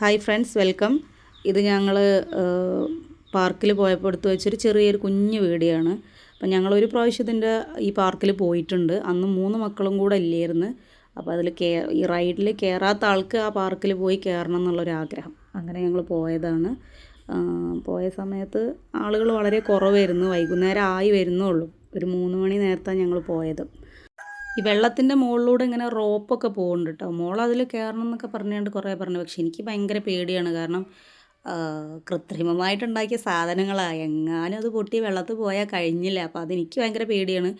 Hi friends welcome. ഇത് ഞങ്ങൾ പാർക്കിൽ പോയപ്പോൾ എടുത്ത് വെച്ചൊരു ചെറിയൊരു കുഞ്ഞു വീടിയാണ് അപ്പം ഞങ്ങളൊരു പ്രാവശ്യത്തിന്റെ ഈ പാർക്കിൽ പോയിട്ടുണ്ട്. അന്ന് മൂന്ന് മക്കളും കൂടെ ഇല്ലായിരുന്നു അപ്പോൾ അതിൽ കേ ഈ റൈഡിൽ കയറാത്ത ആൾക്ക് ആ പാർക്കിൽ പോയി കയറണം എന്നുള്ളൊരാഗ്രഹം അങ്ങനെ ഞങ്ങൾ പോയതാണ്. പോയ സമയത്ത് ആളുകൾ വളരെ കുറവായിരുന്നു. വൈകുന്നേരം ആയി വരുന്നുള്ളൂ ഒരു മൂന്ന് മണി നേരത്താണ് ഞങ്ങൾ പോയത്. ഈ വെള്ളത്തിന്റെ മുകളിലൂടെ ഇങ്ങനെ റോപ്പൊക്കെ പോകുന്നുണ്ട് കേട്ടോ മോൾ അതിൽ കയറണം എന്നൊക്കെ പറഞ്ഞുകൊണ്ട് കുറേ പറഞ്ഞു. പക്ഷെ എനിക്ക് ഭയങ്കര പേടിയാണ്. കാരണം കൃത്രിമമായിട്ടുണ്ടാക്കിയ സാധനങ്ങളാണ് എങ്ങാനും അത് പൊട്ടി വെള്ളത്തിൽ പോയാൽ കഴിഞ്ഞില്ല. അപ്പോൾ അതെനിക്ക് ഭയങ്കര പേടിയാണ്.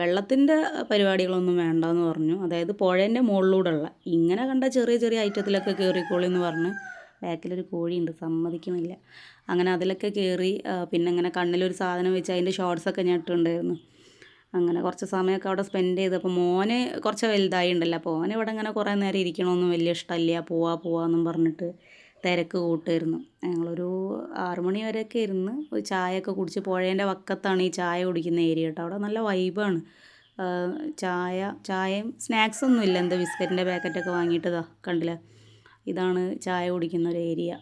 വെള്ളത്തിന്റെ പരിപാടികളൊന്നും വേണ്ടെന്ന് പറഞ്ഞു. അതായത് പുഴേന്റെ മുകളിലൂടെ ഉള്ള ഇങ്ങനെ കണ്ട ചെറിയ ചെറിയ ഐറ്റത്തിലൊക്കെ കയറിക്കോളി എന്ന് പറഞ്ഞ് ബാക്കിലൊരു കോഴിയുണ്ട്. സമ്മതിക്കുന്നില്ല അങ്ങനെ അതിലൊക്കെ കയറി പിന്നെ ഇങ്ങനെ കണ്ണിലൊരു സാധനം വെച്ച് അതിന്റെ ഷോർട്സൊക്കെ ഞാൻ ഇട്ടിട്ടുണ്ടായിരുന്നു. അങ്ങനെ കുറച്ച് സമയമൊക്കെ അവിടെ സ്പെൻഡ് ചെയ്തപ്പോൾ മോന് കുറച്ച് വലുതായി ഉണ്ടല്ലോ അപ്പോൾ ഓന് ഇവിടെ ഇങ്ങനെ കുറേ നേരം ഇരിക്കണമെന്നും വലിയ ഇഷ്ടമില്ല. പോവാ പോവാന്നും പറഞ്ഞിട്ട് തിരക്ക് കൂട്ടായിരുന്നു. ഞങ്ങളൊരു ആറുമണി വരെയൊക്കെ ഇരുന്ന് ചായയൊക്കെ കുടിച്ച് പുഴേന്റെ വക്കത്താണ് ഈ ചായ കുടിക്കുന്ന ഏരിയ കേട്ടോ. അവിടെ നല്ല വൈബാണ് ചായ ചായയും സ്നാക്സ് ഒന്നും ഇല്ല. എന്താ ബിസ്ക്കറ്റിന്റെ പാക്കറ്റൊക്കെ വാങ്ങിയിട്ടതാ കണ്ടില്ല? ഇതാണ് ചായ കുടിക്കുന്ന ഒരു ഏരിയ.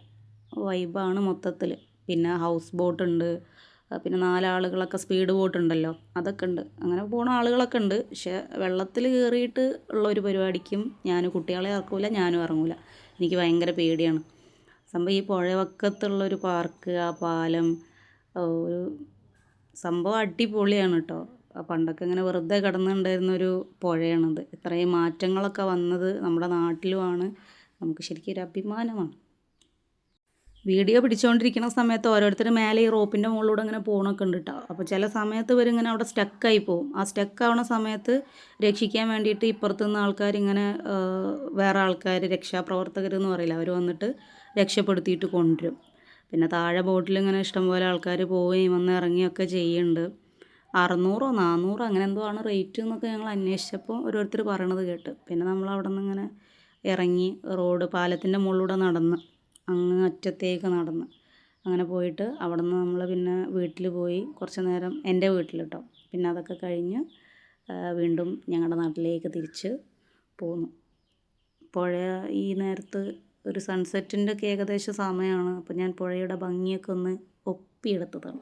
വൈബാണ് മൊത്തത്തിൽ പിന്നെ ഹൗസ് ബോട്ട് ഉണ്ട്. ആ, പിന്നെ നാലാളുകളൊക്കെ സ്പീഡ് ബോട്ട് ഉണ്ടല്ലോ അതൊക്കെ ഉണ്ട്. അങ്ങനെ പോണ ആളുകളൊക്കെ ഉണ്ട്. പക്ഷെ വെള്ളത്തിൽ കയറിയിട്ട് ഉള്ള ഒരു പരിപാടിക്കും ഞാൻ കുട്ടികളെ ഇറക്കൂല ഞാനും ഇറങ്ങൂല. എനിക്ക് ഭയങ്കര പേടിയാണ്. സംഭവം ഈ പുഴവക്കത്തുള്ളൊരു പാർക്ക് ആ പാലം ഒരു സംഭവം അടിപൊളിയാണ് കേട്ടോ. പണ്ടൊക്കെ ഇങ്ങനെ വെറുതെ കിടന്നുണ്ടായിരുന്നൊരു പുഴയാണത്. ഇത്രയും മാറ്റങ്ങളൊക്കെ വന്നത് നമ്മുടെ നാട്ടിലുമാണ്. നമുക്ക് ശരിക്കും ഒരു അഭിമാനമാണ്. വീഡിയോ പിടിച്ചുകൊണ്ടിരിക്കുന്ന സമയത്ത് ഓരോരുത്തർ മേലെ ഈ റോപ്പിന്റെ മുകളിലൂടെ ഇങ്ങനെ പോകണമൊക്കെ ഉണ്ട് കേട്ടോ അപ്പോൾ ചില സമയത്ത് ഇവരിങ്ങനെ അവിടെ സ്റ്റക്കായി പോകും ആ സ്റ്റക്ക് സമയത്ത് രക്ഷിക്കാൻ വേണ്ടിയിട്ട് ഇപ്പുറത്തു നിന്ന് ആൾക്കാർ ഇങ്ങനെ വേറെ ആൾക്കാർ രക്ഷാപ്രവർത്തകർ എന്ന് പറയില്ല അവർ വന്നിട്ട് രക്ഷപ്പെടുത്തിയിട്ട് കൊണ്ടുവരും. പിന്നെ താഴെ ബോട്ടിൽ ഇങ്ങനെ ഇഷ്ടംപോലെ ആൾക്കാർ പോവുകയും വന്ന് ഇറങ്ങിയൊക്കെ ചെയ്യുന്നുണ്ട്. അറുന്നൂറോ നാനൂറോ അങ്ങനെ എന്തോ ആണ് റേറ്റ് എന്നൊക്കെ ഞങ്ങൾ അന്വേഷിച്ചപ്പോൾ ഓരോരുത്തർ പറയണത് കേട്ട്. പിന്നെ നമ്മൾ അവിടെ നിന്ന് ഇങ്ങനെ ഇറങ്ങി റോഡ് പാലത്തിന്റെ മുകളിലൂടെ നടന്ന് അങ്ങ് അറ്റത്തേക്ക് നടന്ന്. അങ്ങനെ പോയിട്ട് അവിടെ നിന്ന് നമ്മൾ പിന്നെ വീട്ടിൽ പോയി കുറച്ച് നേരം എന്റെ വീട്ടിൽ കേട്ടോ പിന്നെ അതൊക്കെ കഴിഞ്ഞ് വീണ്ടും ഞങ്ങളുടെ നാട്ടിലേക്ക് തിരിച്ച് പോന്നു. പുഴ ഈ നേരത്ത് ഒരു സൺസെറ്റിന്റെ ഒക്കെ ഏകദേശം സമയമാണ് അപ്പോൾ ഞാൻ പുഴയുടെ ഭംഗിയൊക്കെ ഒന്ന് ഒപ്പിയെടുത്തതാണ്.